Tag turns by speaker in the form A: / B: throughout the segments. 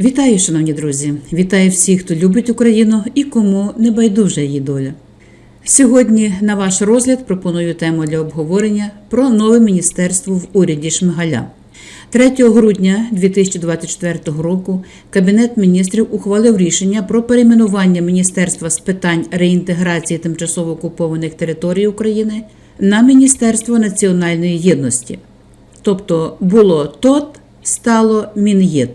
A: Вітаю, шановні друзі! Вітаю всіх, хто любить Україну і кому не байдужа її доля. Сьогодні на ваш розгляд пропоную тему для обговорення про нове міністерство в уряді Шмигаля. 3 грудня 2024 року Кабінет міністрів ухвалив рішення про перейменування Міністерства з питань реінтеграції тимчасово окупованих територій України на Міністерство національної єдності. Тобто було ТОТ, стало Мін'єд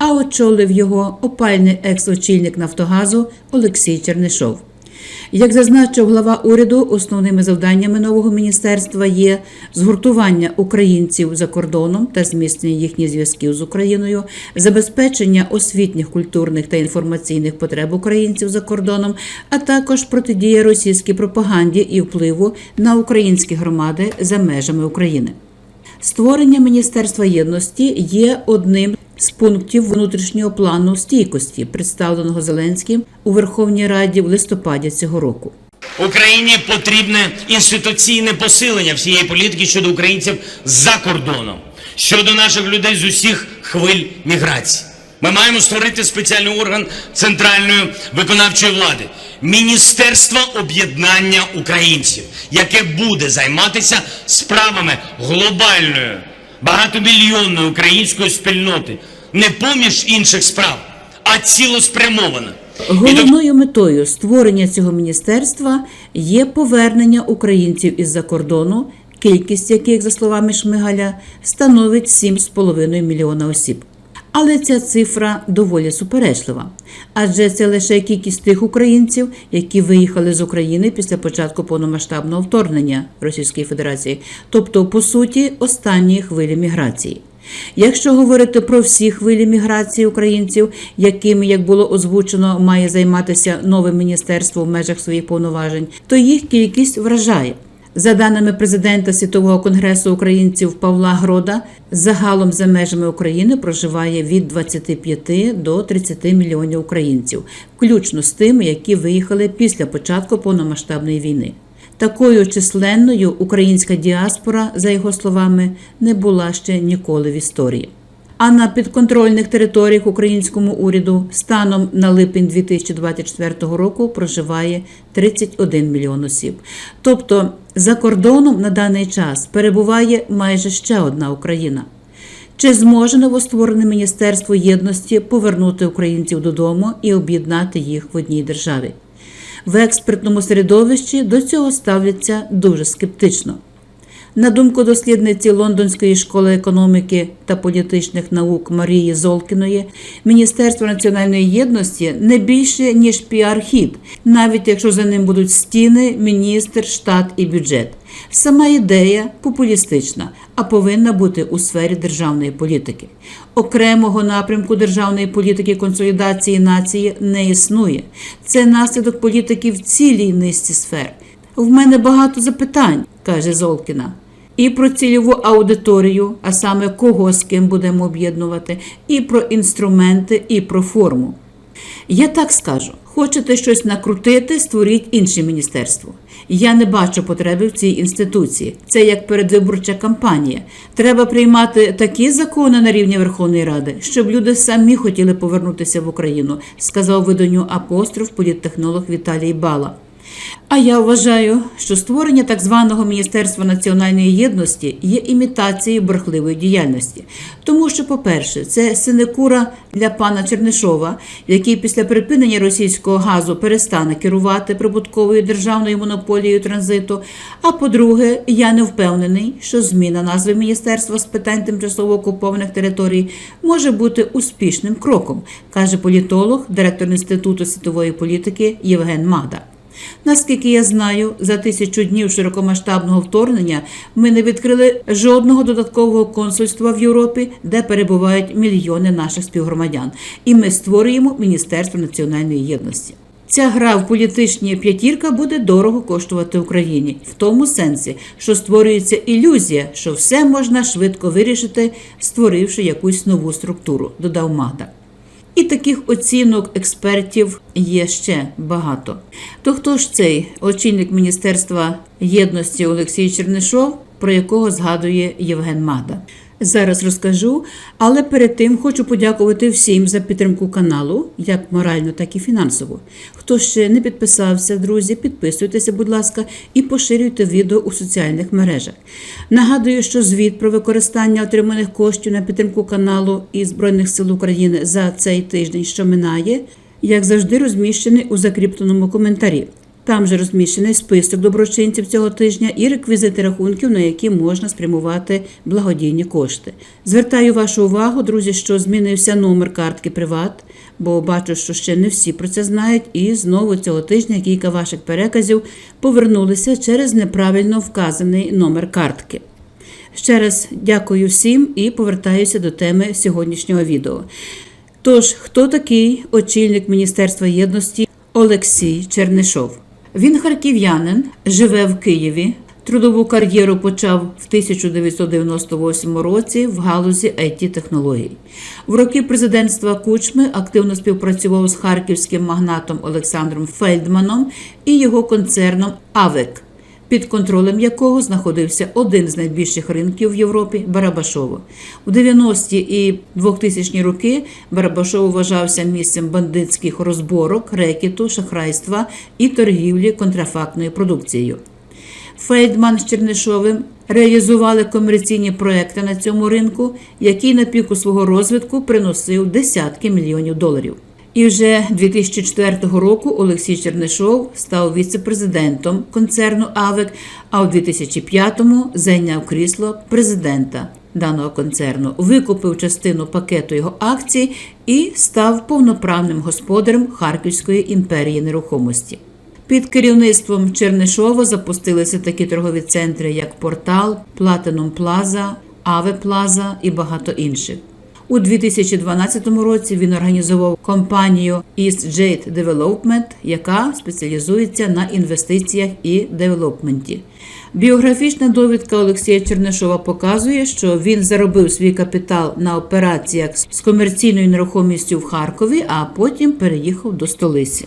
A: а очолив його опальний екс-очільник Нафтогазу Олексій Чернишов. Як зазначив глава уряду, основними завданнями нового міністерства є згуртування українців за кордоном та зміцнення їхніх зв'язків з Україною, забезпечення освітніх, культурних та інформаційних потреб українців за кордоном, а також протидія російській пропаганді і впливу на українські громади за межами України. Створення Міністерства єдності є одним з пунктів внутрішнього плану стійкості, представленого Зеленським у Верховній Раді в листопаді цього року.
B: Україні потрібне інституційне посилення всієї політики щодо українців за кордоном, щодо наших людей з усіх хвиль міграції. Ми маємо створити спеціальний орган центральної виконавчої влади Міністерство об'єднання українців, яке буде займатися справами глобальної багатомільйонної української спільноти, не поміж інших справ, а цілеспрямовано.
A: Головною метою створення цього міністерства є повернення українців із-за кордону, кількість яких, за словами Шмигаля, становить 7,5 мільйона осіб. Але ця цифра доволі суперечлива, адже це лише кількість тих українців, які виїхали з України після початку повномасштабного вторгнення Російської Федерації, тобто, по суті, останньої хвилі міграції. Якщо говорити про всі хвилі міграції українців, якими, як було озвучено, має займатися нове міністерство в межах своїх повноважень, то їх кількість вражає. За даними президента Світового конгресу українців Павла Грода, загалом за межами України проживає від 25 до 30 мільйонів українців, включно з тими, які виїхали після початку повномасштабної війни. Такою численною українська діаспора, за його словами, не була ще ніколи в історії. А на підконтрольних територіях українському уряду станом на липень 2024 року проживає 31 мільйон осіб. Тобто за кордоном на даний час перебуває майже ще одна Україна. Чи зможе новостворене Міністерство єдності повернути українців додому і об'єднати їх в одній державі? В експертному середовищі до цього ставляться дуже скептично. На думку дослідниці Лондонської школи економіки та політичних наук Марії Золкіної, Міністерство національної єдності не більше ніж піар-хід, навіть якщо за ним будуть стіни, міністр, штат і бюджет. Сама ідея популістична, а повинна бути у сфері державної політики. Окремого напрямку державної політики консолідації нації не існує. Це наслідок політики в цілій низці сфер. В мене багато запитань, каже Золкіна. І про цільову аудиторію, а саме кого з ким будемо об'єднувати, і про інструменти, і про форму. Я так скажу: хочете щось накрутити, створіть інше міністерство. Я не бачу потреби в цій інституції. Це як передвиборча кампанія. Треба приймати такі закони на рівні Верховної Ради, щоб люди самі хотіли повернутися в Україну, сказав виданню апостроф політтехнолог Віталій Бала. А я вважаю, що створення так званого Міністерства національної єдності є імітацією бурхливої діяльності. Тому що, по-перше, це синекура для пана Чернишова, який після припинення російського газу перестане керувати прибутковою державною монополією транзиту. А по-друге, я не впевнений, що зміна назви Міністерства з питань тимчасово окупованих територій може бути успішним кроком, каже політолог, директор Інституту світової політики Євген Мада. Наскільки я знаю, за тисячу днів широкомасштабного вторгнення ми не відкрили жодного додаткового консульства в Європі, де перебувають мільйони наших співгромадян. І ми створюємо Міністерство національної єдності. Ця гра в політичні п'ятірка буде дорого коштувати Україні в тому сенсі, що створюється ілюзія, що все можна швидко вирішити, створивши якусь нову структуру, додав Магда. І таких оцінок експертів є ще багато. То хто ж цей очільник Міністерства єдності Олексій Чернишов, про якого згадує Євген Мада? Зараз розкажу, але перед тим хочу подякувати всім за підтримку каналу, як морально, так і фінансово. Хто ще не підписався, друзі, підписуйтеся, будь ласка, і поширюйте відео у соціальних мережах. Нагадую, що звіт про використання отриманих коштів на підтримку каналу і Збройних сил України за цей тиждень, що минає, як завжди, розміщений у закріпленому коментарі. Там же розміщений список доброчинців цього тижня і реквізити рахунків, на які можна спрямувати благодійні кошти. Звертаю вашу увагу, друзі, що змінився номер картки Приват, бо бачу, що ще не всі про це знають. І знову цього тижня кілька ваших переказів повернулися через неправильно вказаний номер картки. Ще раз дякую всім і повертаюся до теми сьогоднішнього відео. Тож, хто такий очільник Міністерства єдності Олексій Чернишов? Він харків'янин, живе в Києві. Трудову кар'єру почав в 1998 році в галузі it технологій В роки президентства Кучми активно співпрацював з харківським магнатом Олександром Фельдманом і його концерном АВЕК, під контролем якого знаходився один з найбільших ринків в Європі Барабашово. У 90-ті і 2000-ні роки Барабашов вважався місцем бандитських розборок, рекету, шахрайства і торгівлі контрафактною продукцією. Фейдман з Чернишовим реалізували комерційні проекти на цьому ринку, який на піку свого розвитку приносив десятки мільйонів доларів. І вже 2004 року Олексій Чернишов став віце-президентом концерну АВЕК, а у 2005-му зайняв крісло президента даного концерну, викупив частину пакету його акцій і став повноправним господарем Харківської імперії нерухомості. Під керівництвом Чернишова запустилися такі торгові центри, як Портал, Platinum Plaza, Аве Плаза і багато інших. У 2012 році він організував компанію East Jade Development, яка спеціалізується на інвестиціях і девелопменті. Біографічна довідка Олексія Чернишова показує, що він заробив свій капітал на операціях з комерційною нерухомістю в Харкові, а потім переїхав до столиці.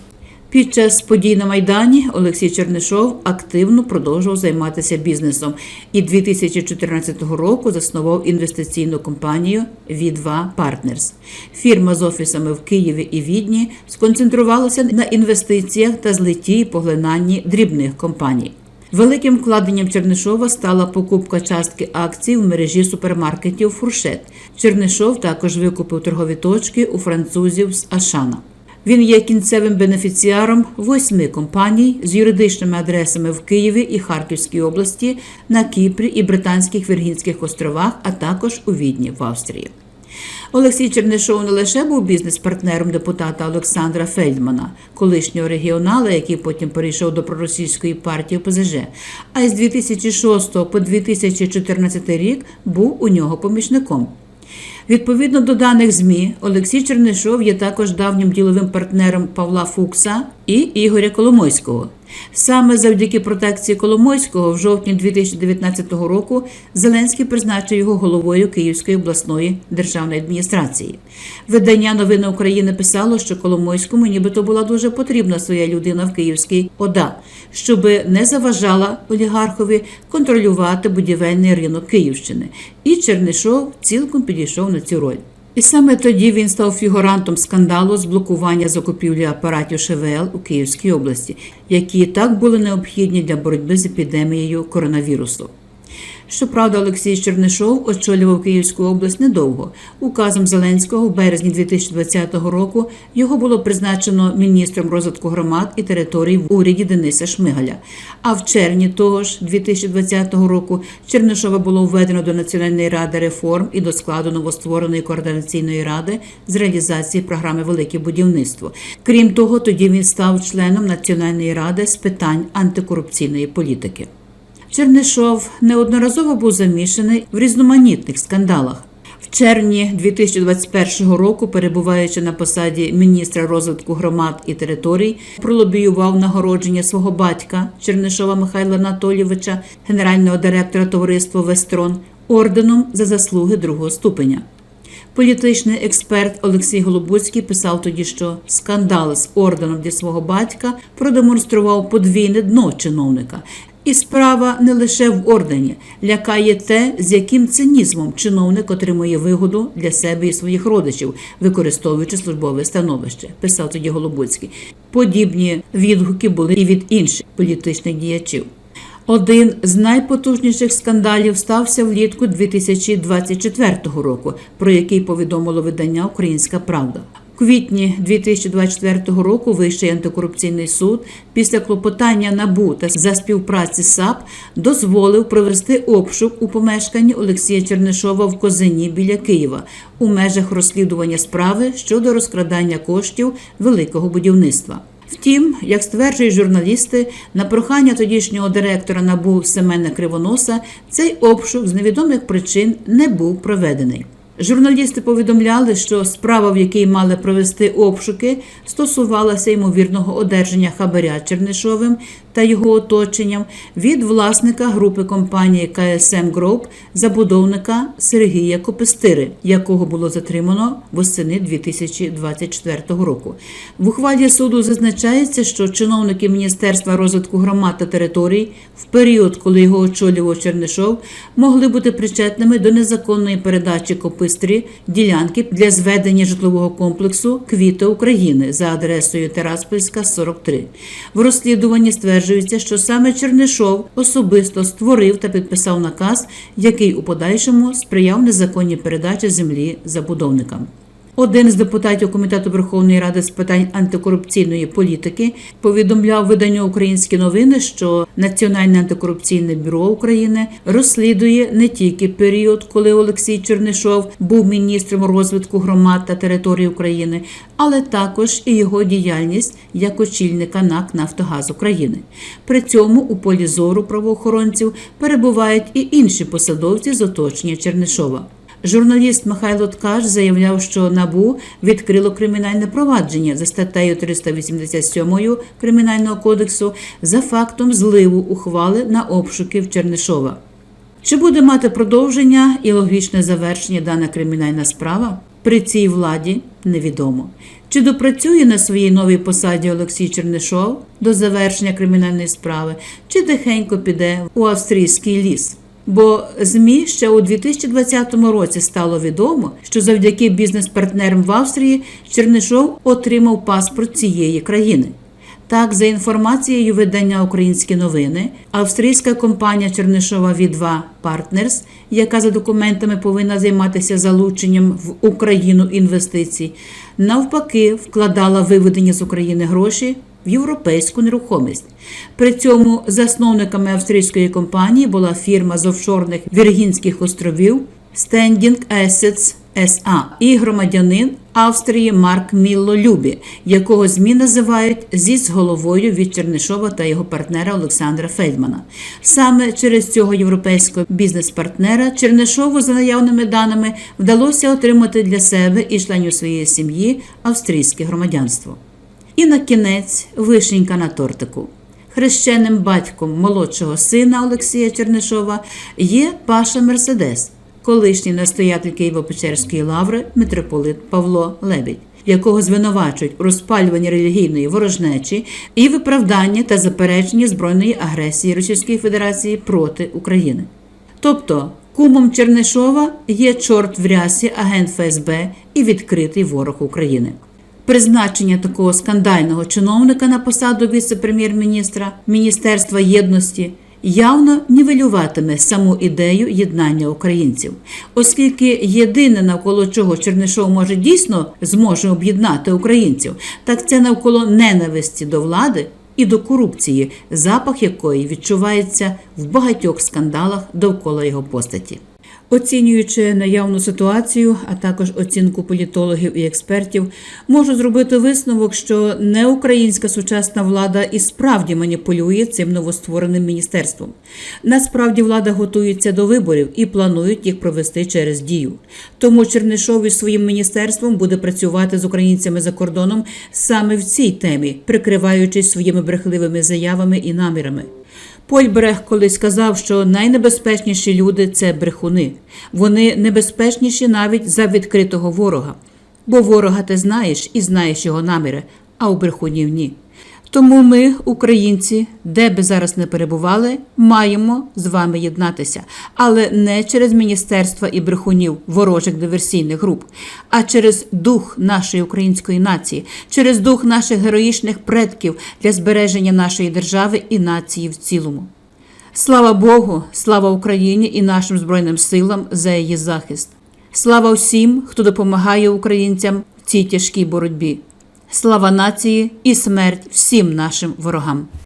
A: Під час подій на Майдані Олексій Чернишов активно продовжував займатися бізнесом і 2014 року заснував інвестиційну компанію V2 Partners. Фірма з офісами в Києві і Відні сконцентрувалася на інвестиціях та злитті і поглинанні дрібних компаній. Великим вкладенням Чернишова стала покупка частки акцій в мережі супермаркетів Фуршет. Чернишов також викупив торгові точки у французів з Ашана. Він є кінцевим бенефіціаром восьми компаній з юридичними адресами в Києві і Харківській області, на Кіпрі і Британських Віргінських островах, а також у Відні в Австрії. Олексій Чернишов не лише був бізнес-партнером депутата Олександра Фельдмана, колишнього регіонала, який потім перейшов до проросійської партії ОПЗЖ, а й з 2006 по 2014 рік був у нього помічником. Відповідно до даних ЗМІ, Олексій Чернишов є також давнім діловим партнером Павла Фукса і Ігоря Коломойського. Саме завдяки протекції Коломойського в жовтні 2019 року Зеленський призначив його головою Київської обласної державної адміністрації. Видання Новини України писало, що Коломойському нібито була дуже потрібна своя людина в Київській ОДА, щоб не заважала олігархові контролювати будівельний ринок Київщини. І Чернишов цілком підійшов на цю роль. І саме тоді він став фігурантом скандалу з блокування закупівлі апаратів ШВЛ у Київській області, які так були необхідні для боротьби з епідемією коронавірусу. Щоправда, Олексій Чернишов очолював Київську область недовго. Указом Зеленського в березні 2020 року його було призначено міністром розвитку громад і територій в уряді Дениса Шмигаля. А в червні того ж 2020 року Чернишова було введено до Національної ради реформ і до складу новоствореної координаційної ради з реалізації програми Велике будівництво. Крім того, тоді він став членом Національної ради з питань антикорупційної політики. Чернишов неодноразово був замішаний в різноманітних скандалах. В червні 2021 року, перебуваючи на посаді міністра розвитку громад і територій, пролобіював нагородження свого батька Чернишова Михайла Анатолійовича, генерального директора товариства Вестрон, орденом за заслуги другого ступеня. Політичний експерт Олексій Голобуцький писав тоді, що скандал з орденом для свого батька продемонстрував подвійне дно чиновника. І справа не лише в ордені, лякає те, з яким цинізмом чиновник отримує вигоду для себе і своїх родичів, використовуючи службове становище, писав тоді Голобуцький. Подібні відгуки були і від інших політичних діячів. Один з найпотужніших скандалів стався влітку 2024 року, про який повідомило видання Українська Правда. Квітні 2024 року Вищий антикорупційний суд після клопотання НАБУ та за співпраці САП дозволив провести обшук у помешканні Олексія Чернишова в Козині біля Києва у межах розслідування справи щодо розкрадання коштів великого будівництва. Втім, як стверджують журналісти, на прохання тодішнього директора НАБУ Семена Кривоноса цей обшук з невідомих причин не був проведений. Журналісти повідомляли, що справа, в якій мали провести обшуки, стосувалася ймовірного одержання хабаря Чернишовим та його оточенням від власника групи компанії КСМ Гроуп, забудовника Сергія Копестири, якого було затримано восени 2024 року. В ухвалі суду зазначається, що чиновники Міністерства розвитку громад та територій в період, коли його очолював Чернишов, могли бути причетними до незаконної передачі Копистрі ділянки для зведення житлового комплексу Квіта України за адресою Тераспольська, 43. В розслідуванні стверджується, що саме Чернишов особисто створив та підписав наказ, який у подальшому сприяв незаконній передачі землі забудовникам. Один з депутатів комітету Верховної Ради з питань антикорупційної політики повідомляв виданню Українські новини, що Національне антикорупційне бюро України розслідує не тільки період, коли Олексій Чернишов був міністром розвитку громад та територій України, але також і його діяльність як очільника НАК Нафтогаз України. При цьому у полі зору правоохоронців перебувають і інші посадовці з оточення Чернишова. Журналіст Михайло Ткач заявляв, що НАБУ відкрило кримінальне провадження за статтею 387 Кримінального кодексу за фактом зливу ухвали на обшуки в Чернишова. Чи буде мати продовження і логічне завершення дана кримінальна справа? При цій владі невідомо. Чи допрацює на своїй новій посаді Олексій Чернишов до завершення кримінальної справи, чи тихенько піде у австрійський ліс? Бо ЗМІ ще у 2020 році стало відомо, що завдяки бізнес-партнерам в Австрії Чернишов отримав паспорт цієї країни. Так, за інформацією видання Українські новини, австрійська компанія Чернишова V2 Partners, яка за документами повинна займатися залученням в Україну інвестицій, навпаки вкладала виведені з України гроші в європейську нерухомість. При цьому засновниками австрійської компанії була фірма з офшорних Віргінських островів Standing Assets SA і громадянин Австрії Марк Мілло Любі, якого ЗМІ називають зі з головою від Чернишова та його партнера Олександра Фельдмана. Саме через цього європейського бізнес-партнера Чернишову, за наявними даними, вдалося отримати для себе і членів своєї сім'ї австрійське громадянство. І на кінець вишенька на тортику. Хрещеним батьком молодшого сина Олексія Чернишова є Паша Мерседес, колишній настоятель Києво-Печерської лаври митрополит Павло Лебідь, якого звинувачують у розпалюванні релігійної ворожнечі і виправданні та запереченні збройної агресії Російської Федерації проти України. Тобто кумом Чернишова є чорт в рясі, агент ФСБ і відкритий ворог України. Призначення такого скандального чиновника на посаду віце-прем'єр-міністра Міністерства єдності явно нівелюватиме саму ідею єднання українців, оскільки єдине навколо чого Чернишов може дійсно зможе об'єднати українців, так це навколо ненависті до влади і до корупції, запах якої відчувається в багатьох скандалах довкола його постаті. Оцінюючи наявну ситуацію, а також оцінку політологів і експертів, можу зробити висновок, що неукраїнська сучасна влада і справді маніпулює цим новоствореним міністерством. Насправді влада готується до виборів і планують їх провести через дію. Тому Чернишов із своїм міністерством буде працювати з українцями за кордоном саме в цій темі, прикриваючись своїми брехливими заявами і намірами. Польберег колись сказав, що найнебезпечніші люди це брехуни. Вони небезпечніші навіть за відкритого ворога. Бо ворога ти знаєш і знаєш його наміри, а у брехунів ні. Тому ми, українці, де би зараз не перебували, маємо з вами єднатися, але не через міністерства і брехунів ворожих диверсійних груп, а через дух нашої української нації, через дух наших героїчних предків для збереження нашої держави і нації в цілому. Слава Богу, слава Україні і нашим Збройним силам за її захист. Слава всім, хто допомагає українцям в цій тяжкій боротьбі. Слава нації і смерть всім нашим ворогам.